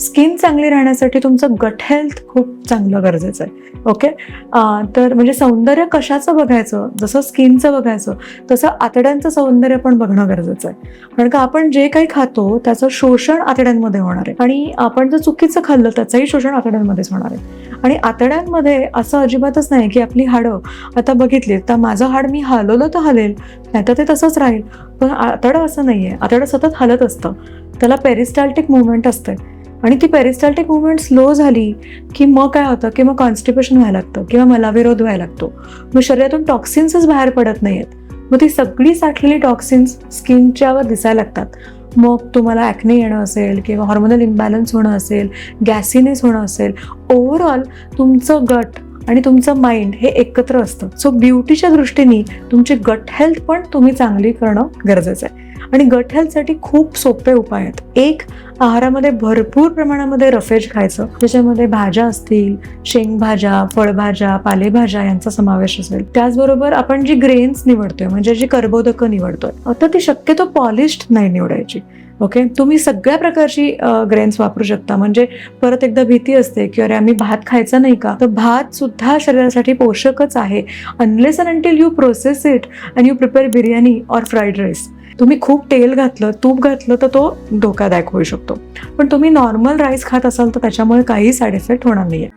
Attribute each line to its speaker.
Speaker 1: Skin चांगली राहण्यासाठी तुमचं गट हेल्थ खूप चांगलं गरजेचं आहे. ओके तर म्हणजे सौंदर्य कशाचं बघायचं? जसं स्किनचं बघायचं तसं आतड्यांचं सौंदर्य पण बघणं गरजेचं आहे. कारण का आपण जे काही खातो त्याचं शोषण आतड्यांमध्ये होणार आहे. आणि आपण जर चुकीचं खाल्लं त्याचंही शोषण आतड्यांमध्येच होणार आहे. आणि आतड्यांमध्ये असं अजिबातच नाही की आपली हाडं आता बघितली तर माझं हाड मी हलवलं तर हलेल नाही तर ते तसंच राहील. पण आतडं असं नाही आहे आतडं सतत हलत असतं. त्याला पेरिस्टाल्टिक मुवमेंट असते आणि ती पेरिस्टाल्टिक मुवमेंट स्लो झाली की मग काय होतं? की मग कॉन्स्टिपेशन व्हायला लागतं किंवा मलाविरोध व्हायला लागतो. मग शरीरातून टॉक्सिन्सच बाहेर पडत नाही आहेत मग ती सगळी साठलेली टॉक्सिन्स स्किनच्यावर दिसायला लागतात. मग तुम्हाला ॲक्ने येणं असेल किंवा हॉर्मोनल इम्बॅलन्स होणं असेल गॅसिनेस होणं असेल ओव्हरऑल तुमचं गट आणि तुमचं माइंड हे एकत्र असतं. सो ब्युटीच्या दृष्टीने तुमची गट हेल्थ पण तुम्ही चांगली करणं गरजेचं आहे. आणि गट हेल्थसाठी खूप सोपे उपाय आहेत. एक आहारामध्ये भरपूर प्रमाणामध्ये रफेज खायचं. ज्याच्यामध्ये भाज्या असतील शेंगभाज्या फळभाज्या पालेभाज्या यांचा समावेश असेल. त्याचबरोबर आपण जी ग्रेन्स निवडतोय म्हणजे जी कर्बोदकं निवडतोय तर ती शक्यतो पॉलिश्ड नाही निवडायची. ओके तुम्ही सगळ्या प्रकारची ग्रेन्स वापरू शकता. म्हणजे परत एकदा भीती असते की अरे आम्ही भात खायचा नाही का? तर भात सुद्धा शरीरासाठी पोषकच आहे. Unless and until you process it and you prepare biryani or fried rice तुम्ही खूप तेल घातलं तूप घातलं तर तो धोकादायक होऊ शकतो. पण तुम्ही नॉर्मल राईस खात असाल तर त्याच्यामुळे काही साईड इफेक्ट होणार नाहीये.